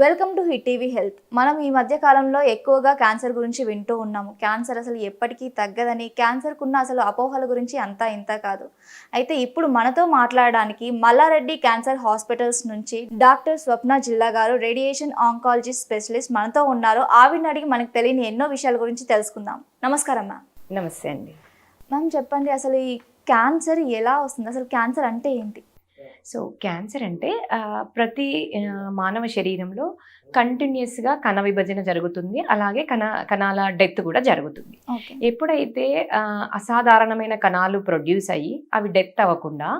Welcome to hit TV health మనం ఈ మధ్య కాలంలో ఎక్కువగా క్యాన్సర్ గురించి వింటూ ఉన్నాము. క్యాన్సర్ అసలు ఎప్పటికీ తగ్గదని క్యాన్సర్కున్న అసలు అపోహల గురించి అంతా ఇంత కాదు. అయితే ఇప్పుడు మనతో మాట్లాడడానికి మల్లారెడ్డి క్యాన్సర్ హాస్పిటల్స్ నుంచి డాక్టర్ స్వప్న జిల్లా గారు రేడియేషన్ ఆంకాలజీ స్పెషలిస్ట్ మనతో ఉన్నారు. ఆవిడని అడిగి మనకు తెలియని ఎన్నో విషయాల గురించి తెలుసుకుందాం. నమస్కారం మ్యామ్. నమస్తే అండి. మ్యామ్ చెప్పండి అసలు ఈ క్యాన్సర్ ఎలా వస్తుంది? అసలు క్యాన్సర్ అంటే ఏంటి? సో క్యాన్సర్ అంటే ప్రతి మానవ శరీరంలో కంటిన్యూస్గా కణ విభజన జరుగుతుంది. అలాగే కణ కణాల డెత్ కూడా జరుగుతుంది. ఎప్పుడైతే అసాధారణమైన కణాలు ప్రొడ్యూస్ అయ్యి అవి డెత్ అవ్వకుండా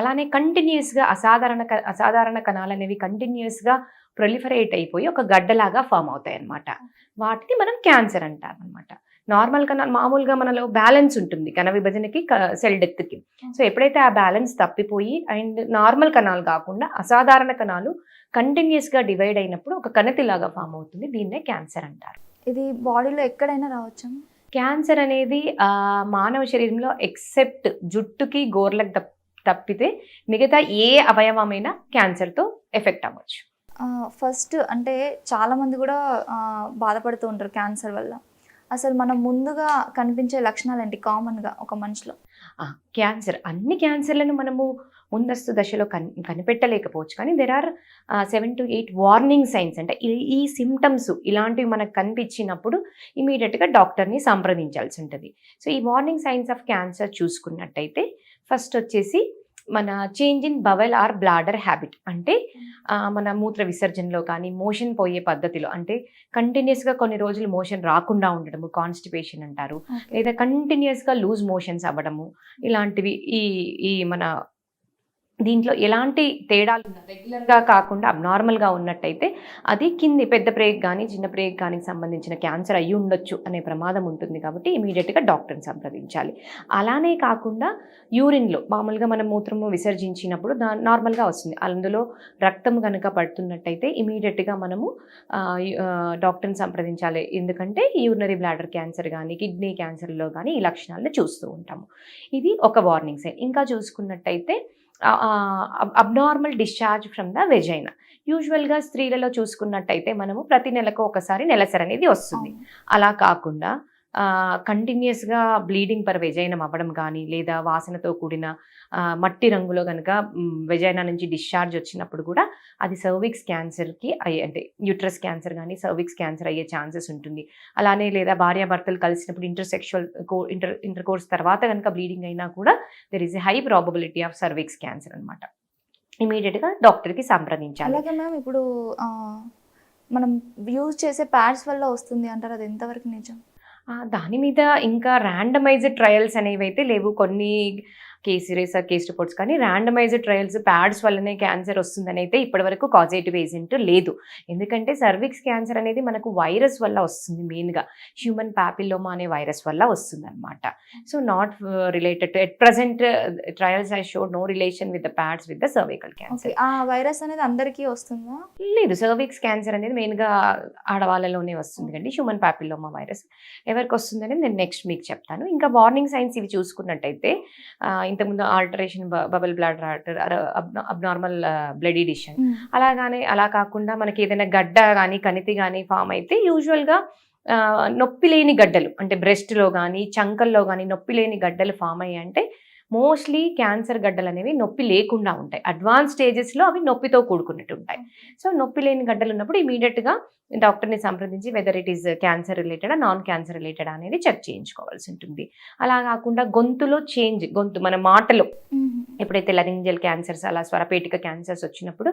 అలానే కంటిన్యూస్గా అసాధారణ అసాధారణ కణాలు అనేవి కంటిన్యూస్గా ప్రొలిఫరేట్ అయిపోయి ఒక గడ్డలాగా ఫామ్ అవుతాయి అన్నమాట వాటిని మనం క్యాన్సర్ అంటాం అనమాట నార్మల్ కణ మామూలుగా మనలో బ్యాలెన్స్ ఉంటుంది కణ విభజనకి సెల్ డెత్కి. సో ఎప్పుడైతే ఆ బ్యాలెన్స్ తప్పిపోయి అండ్ నార్మల్ కణాలు కాకుండా అసాధారణ కణాలు కంటిన్యూస్గా డివైడ్ అయినప్పుడు ఒక కణతిలాగా ఫామ్ అవుతుంది దీన్నే క్యాన్సర్ అంటారు. ఇది బాడీలో ఎక్కడైనా రావచ్చా? క్యాన్సర్ అనేది మానవ శరీరంలో ఎక్సెప్ట్ జుట్టుకి గోర్లకు తప్ తప్పితే మిగతా ఏ అవయవమైనా క్యాన్సర్తో ఎఫెక్ట్ అవ్వచ్చు. ఫస్ట్ అంటే చాలా మంది కూడా బాధపడుతూ ఉంటారు క్యాన్సర్ వల్ల. అసలు మనం ముందుగా కనిపించే లక్షణాలు ఏంటి? కామన్గా ఒక మనిషిలో. క్యాన్సర్ అన్ని క్యాన్సర్లను మనము ముందస్తు దశలో కన్ కనిపెట్టలేకపోవచ్చు. కానీ there are seven to eight warning signs అంటే ఈ- ఈ సిమ్టమ్స్ ఇలాంటివి మనకు కనిపించినప్పుడు ఇమీడియట్గా డాక్టర్ని సంప్రదించాల్సి ఉంటుంది. సో ఈ వార్నింగ్ సైన్స్ ఆఫ్ క్యాన్సర్ చూసుకున్నట్టయితే ఫస్ట్ వచ్చేసి మన change in bowel or bladder habit అంటే మన మూత్ర విసర్జనలో కానీ మోషన్ పోయే పద్ధతిలో అంటే కంటిన్యూస్గా కొన్ని రోజులు మోషన్ రాకుండా ఉండడము కాన్స్టిపేషన్ అంటారు. లేదా కంటిన్యూస్గా లూజ్ మోషన్స్ అవ్వడము ఇలాంటివి ఈ ఈ మన దీంట్లో ఎలాంటి తేడాలు రెగ్యులర్గా కాకుండా అబ్నార్మల్గా ఉన్నట్టయితే అది కింది పెద్ద ప్రేగ్ కానీ చిన్న ప్రేగ్ కానీ సంబంధించిన క్యాన్సర్ అయ్యి ఉండొచ్చు అనే ప్రమాదం ఉంటుంది కాబట్టి ఇమీడియట్గా డాక్టర్ని సంప్రదించాలి. అలానే కాకుండా యూరిన్లో మామూలుగా మనం మూత్రము విసర్జించినప్పుడు దా నార్మల్గా వస్తుంది. అందులో రక్తం కనుక పడుతున్నట్టయితే ఇమీడియట్గా మనము డాక్టర్ని సంప్రదించాలి. ఎందుకంటే యూరినరీ బ్లాడర్ క్యాన్సర్ కానీ కిడ్నీ క్యాన్సర్లో కానీ ఈ లక్షణాలను చూస్తూ ఉంటాము. ఇది ఒక వార్నింగ్ సైన్ ఇంకా చూసుకున్నట్టయితే abnormal discharge from the vagina యూజువల్గా స్త్రీలలో చూసుకున్నట్టయితే మనము ప్రతి నెలకు ఒకసారి నెలసరి అనేది వస్తుంది. అలా కాకుండా కంటిన్యూస్గా బ్లీడింగ్ పర్ వెజైనం అవ్వడం కానీ లేదా వాసనతో కూడిన మట్టి రంగులో కనుక వెజైనా నుంచి డిశ్చార్జ్ వచ్చినప్పుడు కూడా అది సర్విక్స్ క్యాన్సర్కి అయ్యే అంటే యూట్రస్ క్యాన్సర్ కానీ సర్విక్స్ క్యాన్సర్ అయ్యే ఛాన్సెస్ ఉంటుంది. అలానే లేదా భార్యాభర్తలు కలిసినప్పుడు ఇంటర్సెక్షువల్ కో ఇంటర్ ఇంటర్ కోర్స్ తర్వాత కనుక బ్లీడింగ్ అయినా కూడా there is a high probability of cervix cancer అనమాట ఇమీడియట్గా డాక్టర్కి సంప్రదించాలి. అలాగే మ్యామ్ ఇప్పుడు మనం యూజ్ చేసే ప్యాడ్స్ వల్ల వస్తుంది అంటారు అది ఎంతవరకు నిజం? దాని మీద ఇంకా ర్యాండమైజ్డ్ ట్రయల్స్ అనేవి అయితే లేవు. కొన్ని కేస్ రీసెర్చ్ కేస్ రిపోర్ట్స్ కానీ ర్యాండమైజ్డ్ ట్రయల్స్ ప్యాడ్స్ వల్లనే క్యాన్సర్ వస్తుందని అయితే ఇప్పటివరకు కాజేటివ్ ఏజెంట్ లేదు. ఎందుకంటే సర్విక్స్ క్యాన్సర్ అనేది మనకు వైరస్ వల్ల వస్తుంది మెయిన్గా హ్యూమన్ ప్యాపిల్లోమా అనే వైరస్ వల్ల వస్తుంది అనమాట so not related to at present trials I show no relation with the pads with the cervical cancer ఆ వైరస్ అనేది అందరికీ వస్తుందా? లేదు సర్విక్స్ క్యాన్సర్ అనేది మెయిన్గా ఆడవాళ్ళలోనే వస్తుంది కండి హ్యూమన్ ప్యాపిల్లోమా వైరస్ ఎవరికి వస్తుందని నేను నెక్స్ట్ మీకు చెప్తాను. ఇంకా వార్నింగ్ సైన్స్ ఇవి చూసుకున్నట్టయితే ఇంతకుముందు alteration bowel bladder abnormal blood edition అలాగానే అలా కాకుండా మనకి ఏదైనా గడ్డ కానీ కణితి కానీ ఫామ్ అయితే యూజువల్గా నొప్పి లేని గడ్డలు అంటే బ్రెస్ట్లో కానీ చంకల్లో కానీ నొప్పి లేని గడ్డలు ఫామ్ అయ్యాయి అంటే మోస్ట్లీ క్యాన్సర్ గడ్డలు అనేవి నొప్పి లేకుండా ఉంటాయి. అడ్వాన్స్ స్టేజెస్లో అవి నొప్పితో కూడుకున్నట్టు ఉంటాయి. సో నొప్పి లేని గడ్డలు ఉన్నప్పుడు ఇమీడియట్గా డాక్టర్ని సంప్రదించి whether it is cancer related non cancer related అనేది చెక్ చేయించుకోవాల్సి ఉంటుంది. అలా కాకుండా గొంతులో చేంజ్ గొంతు మన మాటలో ఎప్పుడైతే లరింజల్ క్యాన్సర్స్ అలా స్వరపేటిక క్యాన్సర్స్ వచ్చినప్పుడు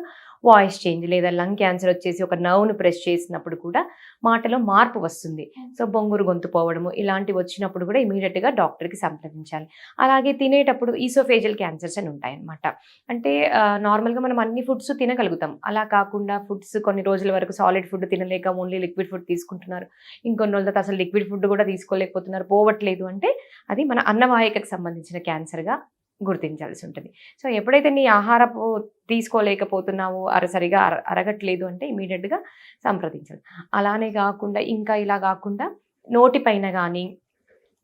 వాయిస్ చేంజ్ లేదా లంగ్ క్యాన్సర్ వచ్చేసి ఒక నవ్వును ప్రెస్ చేసినప్పుడు కూడా మాటలో మార్పు వస్తుంది. సో బొంగురు గొంతు పోవడము ఇలాంటివి వచ్చినప్పుడు కూడా ఇమీడియట్గా డాక్టర్కి సంప్రదించాలి. అలాగే తినేటప్పుడు ఈసోఫేజల్ క్యాన్సర్స్ అని ఉంటాయి అన్నమాట అంటే నార్మల్గా మనం అన్ని ఫుడ్స్ తినగలుగుతాం. అలా కాకుండా ఫుడ్స్ కొన్ని రోజుల వరకు సాలిడ్ ఫుడ్ తినలేక ఓన్లీ లిక్విడ్ ఫుడ్ తీసుకుంటున్నారు. ఇంకొన్ని రోజుల అసలు లిక్విడ్ ఫుడ్ కూడా తీసుకోలేకపోతున్నారు. పోవట్లేదు అంటే అది మన అన్నవాహికకు సంబంధించిన క్యాన్సర్గా గుర్తించాల్సి ఉంటుంది. సో ఎప్పుడైతే నీ ఆహారపు తీసుకోలేకపోతున్నావు అర సరిగా అర అరగట్లేదు అంటే ఇమీడియట్గా సంప్రదించాలి అలానే కాకుండా ఇంకా ఇలా కాకుండా నోటిపైన కానీ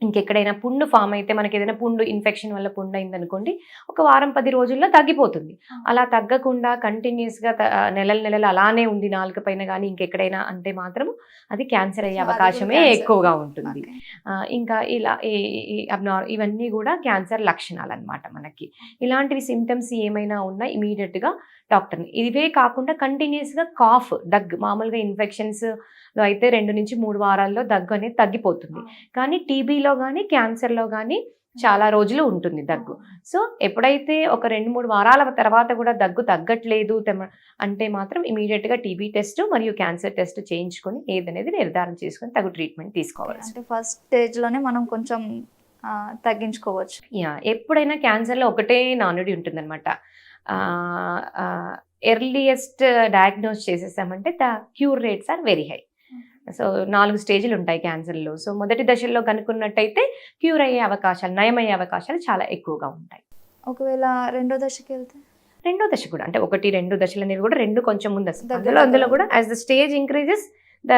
ఇంకెక్కడైనా పుండు ఫామ్ అయితే మనకి ఏదైనా పుండు ఇన్ఫెక్షన్ వల్ల పుండు అయిందనుకోండి ఒక వారం పది రోజుల్లో తగ్గిపోతుంది. అలా తగ్గకుండా కంటిన్యూస్గా నెలలు నెలలు అలానే ఉంది నాలుక పైన కానీ ఇంకెక్కడైనా అంటే మాత్రం అది క్యాన్సర్ అయ్యే అవకాశమే. ఎక్కువగా ఉంటుంది. ఇంకా ఇలా అబ్నార్ ఇవన్నీ కూడా క్యాన్సర్ లక్షణాలు అన్నమాట మనకి. ఇలాంటివి సిమ్టమ్స్ ఏమైనా ఉన్నా ఇమీడియట్గా డాక్టర్ని. ఇవే కాకుండా కంటిన్యూస్గా కాఫ్ దగ్గు మామూలుగా ఇన్ఫెక్షన్స్లో అయితే రెండు నుంచి మూడు వారాల్లో దగ్గు అనేది తగ్గిపోతుంది. కానీ టీబీలో కానీ క్యాన్సర్లో కానీ చాలా రోజులు ఉంటుంది దగ్గు. సో ఎప్పుడైతే ఒక రెండు మూడు వారాల తర్వాత కూడా దగ్గు తగ్గట్లేదు అంటే మాత్రం ఇమీడియట్గా టీబీ టెస్ట్ మరియు క్యాన్సర్ టెస్ట్ చేయించుకొని ఏదనేది నిర్ధారణ చేసుకొని తగు ట్రీట్మెంట్ తీసుకోవాలి అంటే ఫస్ట్ స్టేజ్లోనే మనం కొంచెం తగ్గించుకోవచ్చు. యా ఎప్పుడైనా క్యాన్సర్లో ఒకటే నానుడి ఉంటుందన్నమాట. Earliest diagnose చేసేసామంటే the cure rates are very high. So నాలుగు స్టేజ్లు ఉంటాయి క్యాన్సర్లో. సో మొదటి దశల్లో కనుక్కున్నట్టయితే క్యూర్ అయ్యే అవకాశాలు నయమయ్యే అవకాశాలు చాలా ఎక్కువగా ఉంటాయి. ఒకవేళ రెండో దశకి వెళ్తే? రెండో దశ కూడా అంటే ఒకటి రెండు దశలు అనేవి కూడా రెండు కొంచెం ముందు అందులో అందులో. కూడా as the stage increases the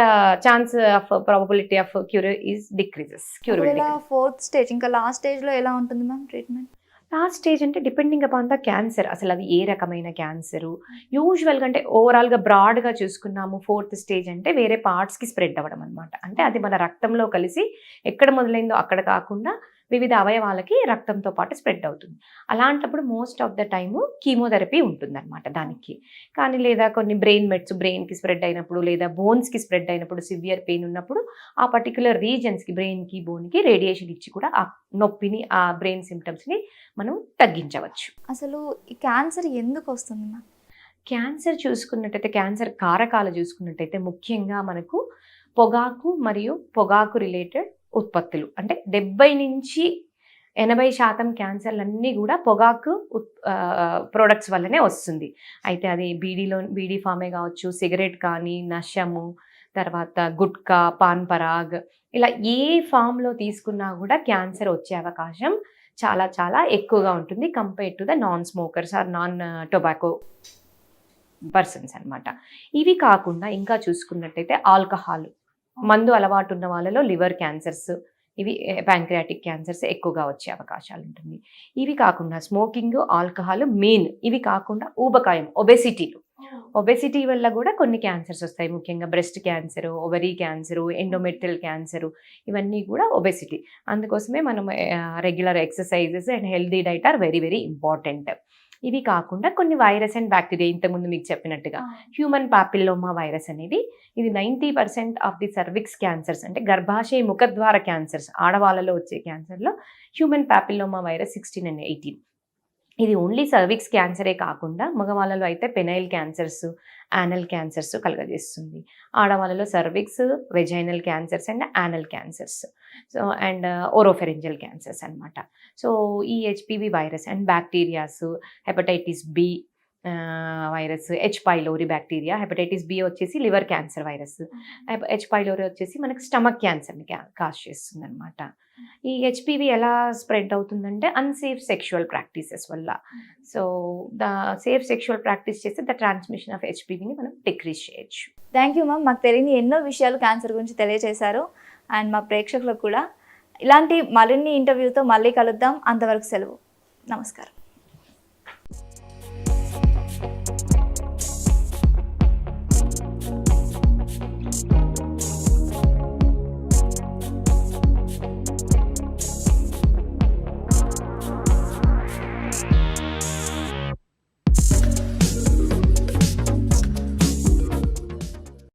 chance of probability of cure is decreases cure fourth stage ఇంకా లాస్ట్ స్టేజ్లో ఎలా ఉంటుంది మ్యామ్ ట్రీట్మెంట్ లాస్ట్ స్టేజ్ అంటే డిపెండింగ్ అపాన్ ద క్యాన్సర్ అసలు అది ఏ రకమైన క్యాన్సరు యూజువల్గా అంటే ఓవరాల్గా బ్రాడ్గా చూసుకున్నాము ఫోర్త్ స్టేజ్ అంటే వేరే పార్ట్స్కి స్ప్రెడ్ అవ్వడం అనమాట అంటే అది మన రక్తంలో కలిసి ఎక్కడ మొదలైందో అక్కడ కాకుండా వివిధ అవయవాలకి రక్తంతో పాటు స్ప్రెడ్ అవుతుంది. అలాంటప్పుడు most of the time chemotherapy ఉంటుందన్నమాట దానికి. కానీ లేదా కొన్ని బ్రెయిన్ మెట్స్ బ్రెయిన్కి స్ప్రెడ్ అయినప్పుడు లేదా బోన్స్కి స్ప్రెడ్ అయినప్పుడు సివియర్ పెయిన్ ఉన్నప్పుడు ఆ పర్టికులర్ రీజన్స్కి బ్రెయిన్కి బోన్కి రేడియేషన్ ఇచ్చి కూడా ఆ నొప్పిని ఆ బ్రెయిన్ సిమ్టమ్స్ని మనం తగ్గించవచ్చు. అసలు ఈ క్యాన్సర్ ఎందుకు వస్తుంది క్యాన్సర్ చూసుకున్నట్టయితే క్యాన్సర్ కారకాలు చూసుకున్నట్టయితే ముఖ్యంగా మనకు పొగాకు మరియు పొగాకు రిలేటెడ్ ఉత్పత్తులు. అంటే డెబ్బై నుంచి ఎనభై శాతం క్యాన్సర్లన్నీ కూడా పొగాకు ప్రోడక్ట్స్ వల్లనే వస్తుంది. అయితే అది బీడీలో బీడీ ఫామే కావచ్చు సిగరెట్ కానీ నషము తర్వాత గుట్కా పాన్ పరాగ్ ఇలా ఏ ఫామ్లో తీసుకున్నా కూడా క్యాన్సర్ వచ్చే అవకాశం చాలా చాలా ఎక్కువగా ఉంటుంది compare to the non smokers or non tobacco persons అనమాట ఇవి కాకుండా ఇంకా చూసుకున్నట్టయితే ఆల్కహాల్. మందు అలవాటు ఉన్న వాళ్ళలో లివర్ క్యాన్సర్స్ ఇవి ప్యాంక్రియాటిక్ క్యాన్సర్స్ ఎక్కువగా వచ్చే అవకాశాలు ఉంటుంది. ఇవి కాకుండా స్మోకింగ్ ఆల్కహాల్ మెయిన్ ఇవి కాకుండా ఊబకాయం ఒబెసిటీలు. ఒబెసిటీ వల్ల కూడా కొన్ని క్యాన్సర్స్ వస్తాయి. ముఖ్యంగా breast cancer ovary cancer endometrial cancer ఇవన్నీ కూడా ఒబెసిటీ. అందుకోసమే మనం regular exercises and healthy diet are very very important. ఇవి కాకుండా కొన్ని వైరస్ అండ్ బ్యాక్టీరియా ఇంతకుముందు మీకు చెప్పినట్టుగా హ్యూమన్ పాపిల్లోమా వైరస్ అనేది ఇది ninety percent of the cervix cancers అంటే గర్భాశయ ముఖద్వార క్యాన్సర్స్ ఆడవాళ్ళలో వచ్చే క్యాన్సర్లో human papilloma virus sixteen and eighteen. ఇది ఓన్లీ సర్విక్స్ క్యాన్సరే కాకుండా మగవాళ్ళలో అయితే పెనైల్ క్యాన్సర్స్ యానల్ క్యాన్సర్స్ కలగజేస్తుంది. ఆడవాళ్ళలో cervix vaginal cancers and anal cancers so and oropharyngeal cancers అన్నమాట. సో ఈ HPV virus and bacterias hepatitis B virus H pylori bacteria hepatitis B వచ్చేసి liver cancer virus. H pylori వచ్చేసి మనకి stomach క్యాన్సర్ని cause చేస్తుంది అనమాట ఈ హెచ్పివి ఎలా స్ప్రెడ్ అవుతుందంటే అన్సేఫ్ సెక్షువల్ ప్రాక్టీసెస్ వల్ల. So the safe sexual practice చేస్తే ద ట్రాన్స్మిషన్ ఆఫ్ హెచ్పివిని మనం డిక్రీజ్ చేయొచ్చు. థ్యాంక్ యూ మ్యామ్ మాకు తెలియని ఎన్నో విషయాలు క్యాన్సర్ గురించి తెలియజేశారు అండ్ మా ప్రేక్షకులకు కూడా ఇలాంటి మరిన్ని ఇంటర్వ్యూతో మళ్ళీ కలుద్దాం. అంతవరకు సెలవు. నమస్కారం.